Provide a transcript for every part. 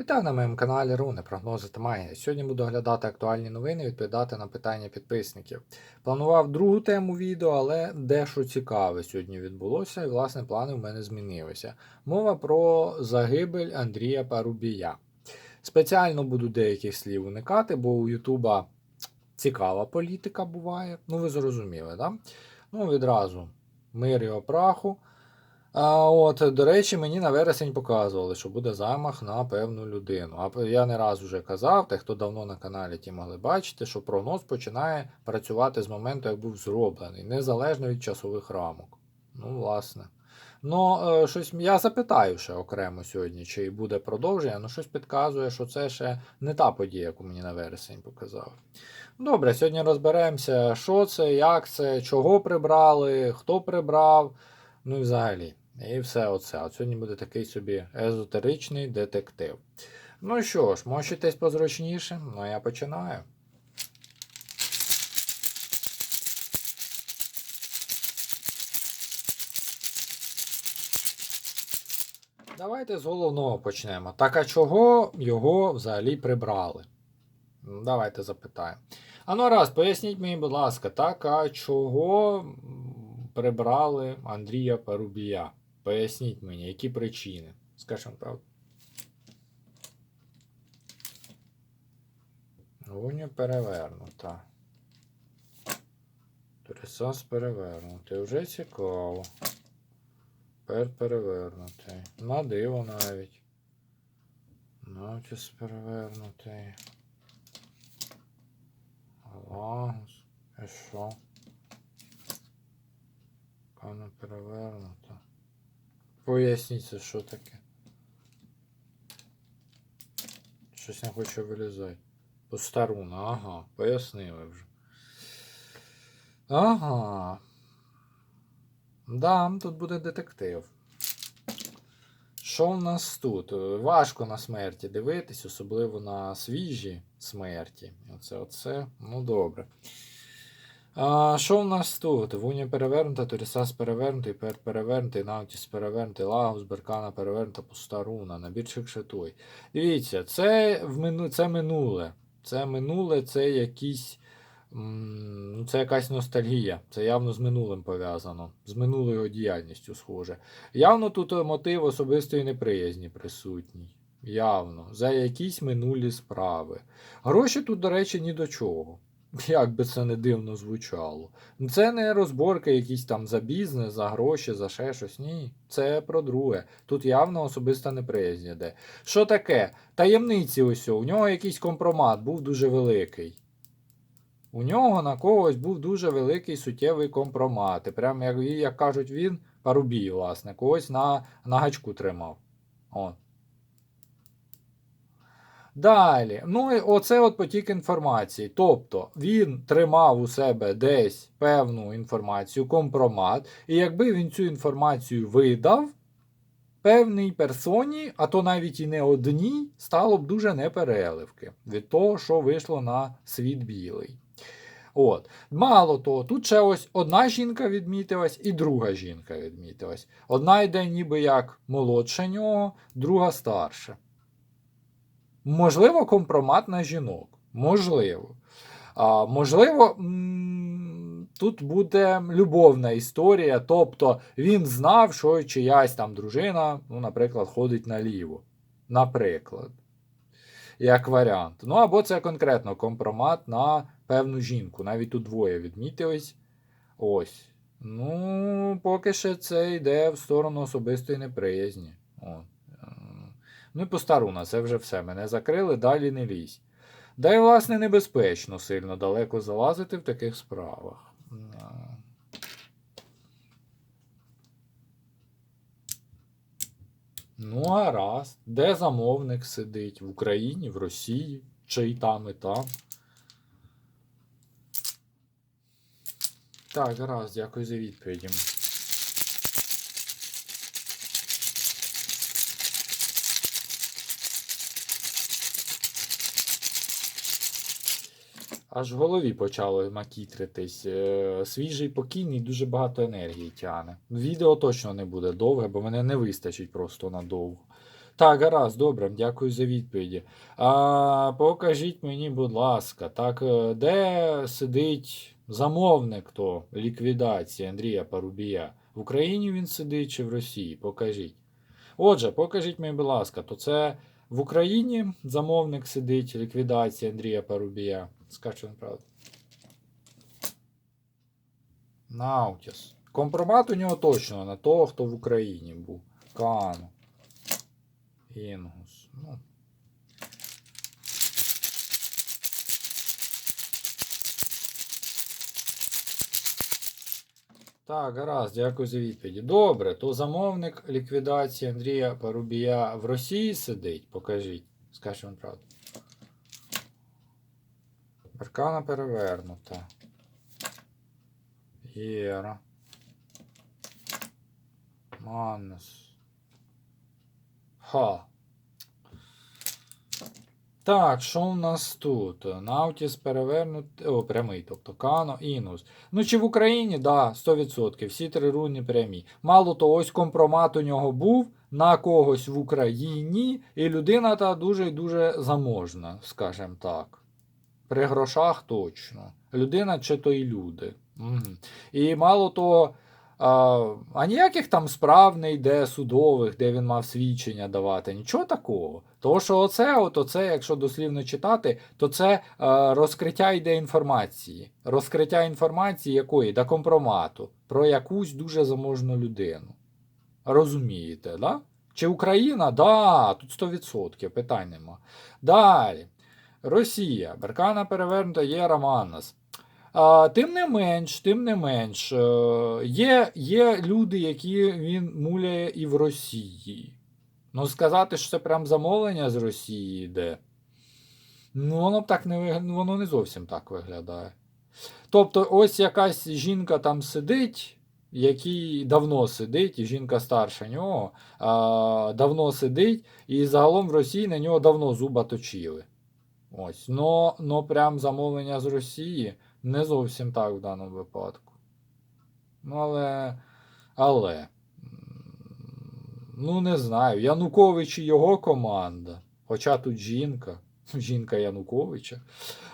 Вітаю на моєму каналі Руни, прогнози та магія. Сьогодні буду оглядати актуальні новини і відповідати на питання підписників. Планував другу тему відео, але дещо цікаве сьогодні відбулося, і власне плани в мене змінилися. Мова про загибель Андрія Парубія. Пряально буду деяких слів уникати, бо у Ютуба цікава політика буває. Ну, ви зрозуміли, так? Ну, відразу мир його праху. А от, до речі, мені на вересень показували, що буде замах на певну людину. А я не раз вже казав, та хто давно на каналі, ті могли бачити, що прогноз починає працювати з моменту, як був зроблений, незалежно від часових рамок. Ну, власне. Ну, е, щось я запитаю ще окремо сьогодні, чи буде продовження, ну щось підказує, що це ще не та подія, яку мені на вересень показали. Добре, сьогодні розберемося, що це, як це, чого прибрали, хто прибрав, ну і взагалі. І все оце. От сьогодні буде такий собі езотеричний детектив. Ну що ж, мочитесь позручніше, ну я починаю. Давайте з головного почнемо. Так а чого його взагалі прибрали? Ну, Давайте запитаємо. А ну раз, поясніть мені, будь ласка, так а чого прибрали Андрія Парубія? Поясніть мені, які причини? Скажімо правду. Гуня перевернута. Трисас перевернутий. Вже цікаво. Пер перевернутий. На диво навіть. Навтіс перевернутий. Лагус. І що? Певно перевернута. Поясніть, що таке. Щось не хоче вилізати. Постаруна, ага, пояснили вже. Ага. Да, тут буде детектив. Що в нас тут? Важко на смерті дивитись, особливо на свіжі смерті. Оце, оце. Ну добре. А, що в нас тут? Вуня перевернута, Торісас перевернутий, Пер перевернутий, Наутіс перевернутий, Лагус, Беркана перевернута, Пустаруна, набірчик шитуй. Дивіться, це, в мину... це минуле. Це минуле, це якісь. Ну, це якась ностальгія. Це явно з минулим пов'язано, з минулою діяльністю схоже. Явно тут мотив особистої неприязні присутній. Явно, за якісь минулі справи. Гроші тут, до речі, ні до чого. Як би це не дивно звучало. Ну, Це не розборки якісь там за бізнес, за гроші, за ще щось. Ні. Це про друге. Тут явно особиста неприязнь йде. Що таке? Таємниці ось. У нього якийсь компромат був дуже великий. У нього на когось був дуже великий суттєвий компромат. І прям, як, як кажуть він, парубій, власне, когось на, на гачку тримав. От. Далі, ну і оце от потік інформації. Тобто він тримав у себе десь певну інформацію, компромат, і якби він цю інформацію видав певній персоні, а то навіть і не одній, стало б дуже непереливки від того, що вийшло на світ білий. От. Мало того, тут ще ось одна жінка відмітилась і друга жінка відмітилась. Одна йде ніби як молодша нього, друга старша. Можливо, компромат на жінок. Можливо. А, можливо, тут буде любовна історія, тобто він знав, що чиясь там дружина, ну, наприклад, ходить наліво. Наприклад. Як варіант. Ну, або це конкретно компромат на певну жінку. Навіть тут двоє відмітились. Ось. Ну, поки що це йде в сторону особистої неприязні. От. Ну і постаруна, це вже все. Мене закрили, далі не лізь. Да й, власне, небезпечно сильно далеко залазити в таких справах. Ну, А. Гаразд. Де замовник сидить? В Україні, в Росії, чи і там, і там. Так, гаразд, дякую за відповіді. Аж в голові почало макітритись. Е, Свіжий покійний дуже багато енергії тяне. Відео точно не буде довге, бо мене не вистачить просто надовго. Так, гаразд, добре, дякую за відповіді. А, покажіть мені, будь ласка, так, е, де сидить замовник то ліквідації Андрія Парубія? В Україні він сидить чи в Росії? Покажіть. Отже, покажіть мені, будь ласка, то це в Україні замовник сидить ліквідації Андрія Парубія. Скажу правду. Наутіс. Компромат у нього точно на того, хто в Україні був. Кану. Інгус. Ну. Так, гаразд, дякую за відповіді. Добре, то замовник ліквідації Андрія Парубія в Росії сидить. Покажіть. Скажіть вам правду. Баркана перевернута. Єра. Маннес. Ха. Так, що у нас тут? Наутіс перевернутий. О, прямий, тобто Кано, Інус. Ну, чи в Україні? Да, 100%. Всі три руни прямі. Мало того, ось компромат у нього був на когось в Україні, і людина та дуже і дуже заможна, скажімо так. При грошах точно. Людина чи то й люди. Угу. І мало того, а, а ніяких там справ не йде судових, де він мав свідчення давати. Нічого такого. Тому що оце, от оце, якщо дослівно читати, то це е, розкриття йде інформації. Розкриття інформації якої? До компромату про якусь дуже заможну людину. Розумієте, да? Чи Україна? Да, тут 100%, питань нема. Далі. Росія. Беркана перевернута є Романас. А, Тим не менш, тим не менш, е, є, є люди, які він муляє і в Росії. Ну, сказати, що це прям замовлення з Росії йде. Ну, воно б так не ну, воно не зовсім так виглядає. Тобто, ось якась жінка там сидить, який давно сидить, і жінка старша нього, а, давно сидить, і загалом в Росії на нього давно зуба точили. Ось. Но, но прям замовлення з Росії не зовсім так в даному випадку. Ну, але. Але. Ну, не знаю. Янукович і його команда. Хоча тут жінка. Жінка Януковича.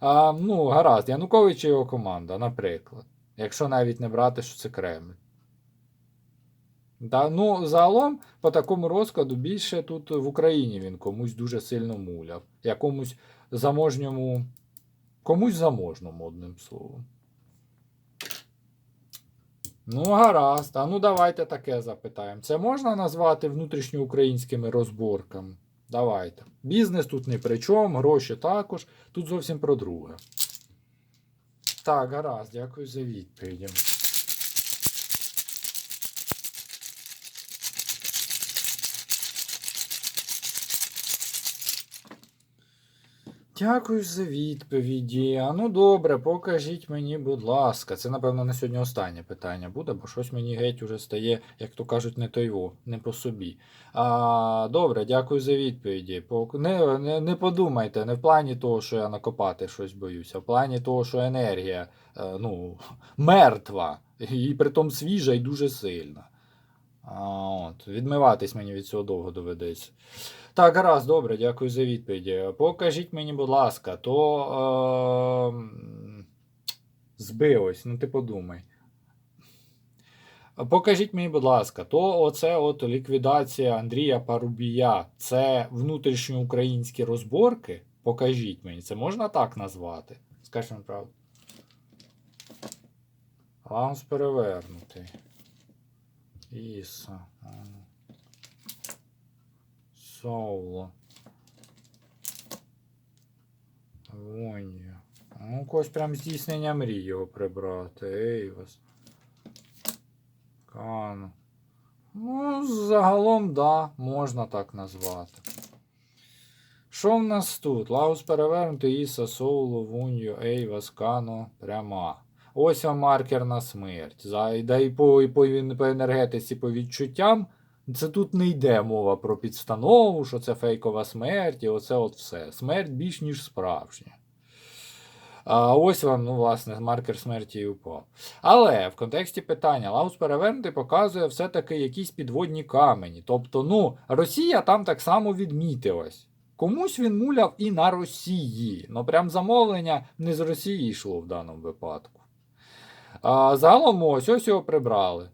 А, ну, гаразд, Янукович і його команда, наприклад. Якщо навіть не брати, що це Кремль. Да, ну, загалом, по такому розкладу, більше тут в Україні він комусь дуже сильно муляв. Якомусь заможньому. Комусь заможному, одним словом. Ну, гаразд. А ну давайте таке запитаємо. Це можна назвати внутрішньоукраїнськими розборками? Давайте. Бізнес тут не при чому, гроші також. Тут зовсім про друге. Так, гаразд, дякую за відповіді. Дякую за відповіді. А ну добре, покажіть мені, будь ласка. Це, напевно, на сьогодні останнє питання буде, бо щось мені геть уже стає, як то кажуть, не тойво, не по собі. А, добре, дякую за відповіді. Не, не, не подумайте, не в плані того, що я накопати щось боюся, а в плані того, що енергія е, ну, мертва, і притом свіжа і дуже сильна. А, от, відмиватись мені від цього довго доведеться. Так, гаразд, добре, дякую за відповіді. Покажіть мені, будь ласка, то е, збилось, ну ти подумай. Покажіть мені, будь ласка, то оце от ліквідація Андрія Парубія, це внутрішньоукраїнські розборки? Покажіть мені, це можна так назвати? Скажіть мені правду. Лаунс перевернутий. Ну. Соло. Вонія. Ну, когось прям здійснення мрій його прибрати. Ейвас. Кану. Ну, загалом, да, можна так назвати. Що в нас тут? Лаус перевернутий, Іса, Соуло, Вуньо, Ейвас, Кано, пряма. Ось вам маркер на смерть. За, да і по, і по, по енергетиці, по відчуттям. Це тут не йде мова про підстанову, що це фейкова смерть, і оце от все. Смерть більш ніж справжня. А ось вам, ну, власне, маркер смерті і упав. Але в контексті питання Лаус перевернутий показує все-таки якісь підводні камені. Тобто, ну, Росія там так само відмітилась. Комусь він муляв і на Росії. Ну, прям замовлення не з Росії йшло в даному випадку. Загалом ось ось його прибрали.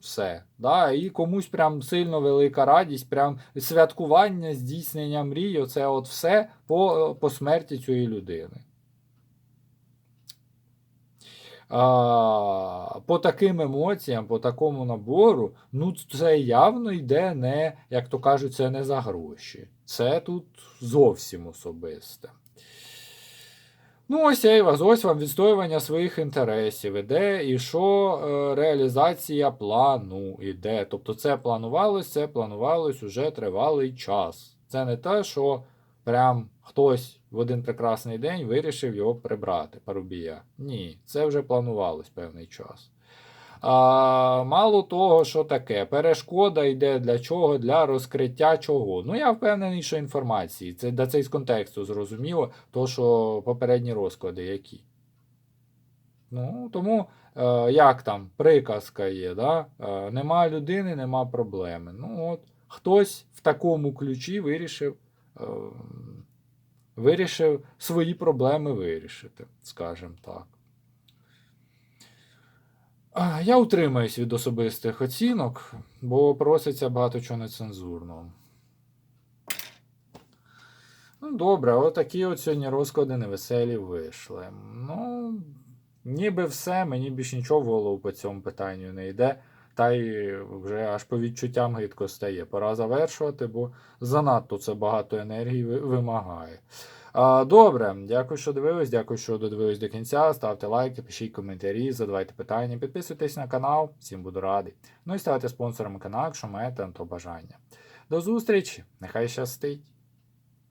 Все. Да? І комусь прям сильно велика радість, прям святкування, здійснення мрій, оце от все по, по смерті цієї людини. А, по таким емоціям, по такому набору, ну це явно йде не, як то кажуть, це не за гроші. Це тут зовсім особисте. Ну, ось і вас, ось вам відстоювання своїх інтересів іде, і що е, реалізація плану іде. Тобто це планувалось, це планувалось уже тривалий час. Це не те, що прям хтось в один прекрасний день вирішив його прибрати, парубія. Ні, це вже планувалось певний час. А, мало того, що таке, перешкода йде для чого? Для розкриття чого. Ну, я впевнений, що інформації. Це да це із контексту зрозуміло, то що попередні розклади які. Ну, тому е, як там приказка є, да? е, нема людини, нема проблеми. Ну, от, хтось в такому ключі вирішив, е, вирішив свої проблеми вирішити, скажімо так. Я утримаюсь від особистих оцінок, бо проситься багато чого нецензурного. Ну, добре, отакі от сьогодні розклади невеселі вийшли. Ну, ніби все, мені більш нічого в голову по цьому питанню не йде. Та й вже аж по відчуттям гидко стає. Пора завершувати, бо занадто це багато енергії вимагає. Добре, дякую, що дивились. Дякую, що додивились до кінця. Ставте лайки, пишіть коментарі, задавайте питання, підписуйтесь на канал, всім буду радий. Ну і ставайте спонсорами каналу, якщо маєте на то бажання. До зустрічі! Нехай щастить!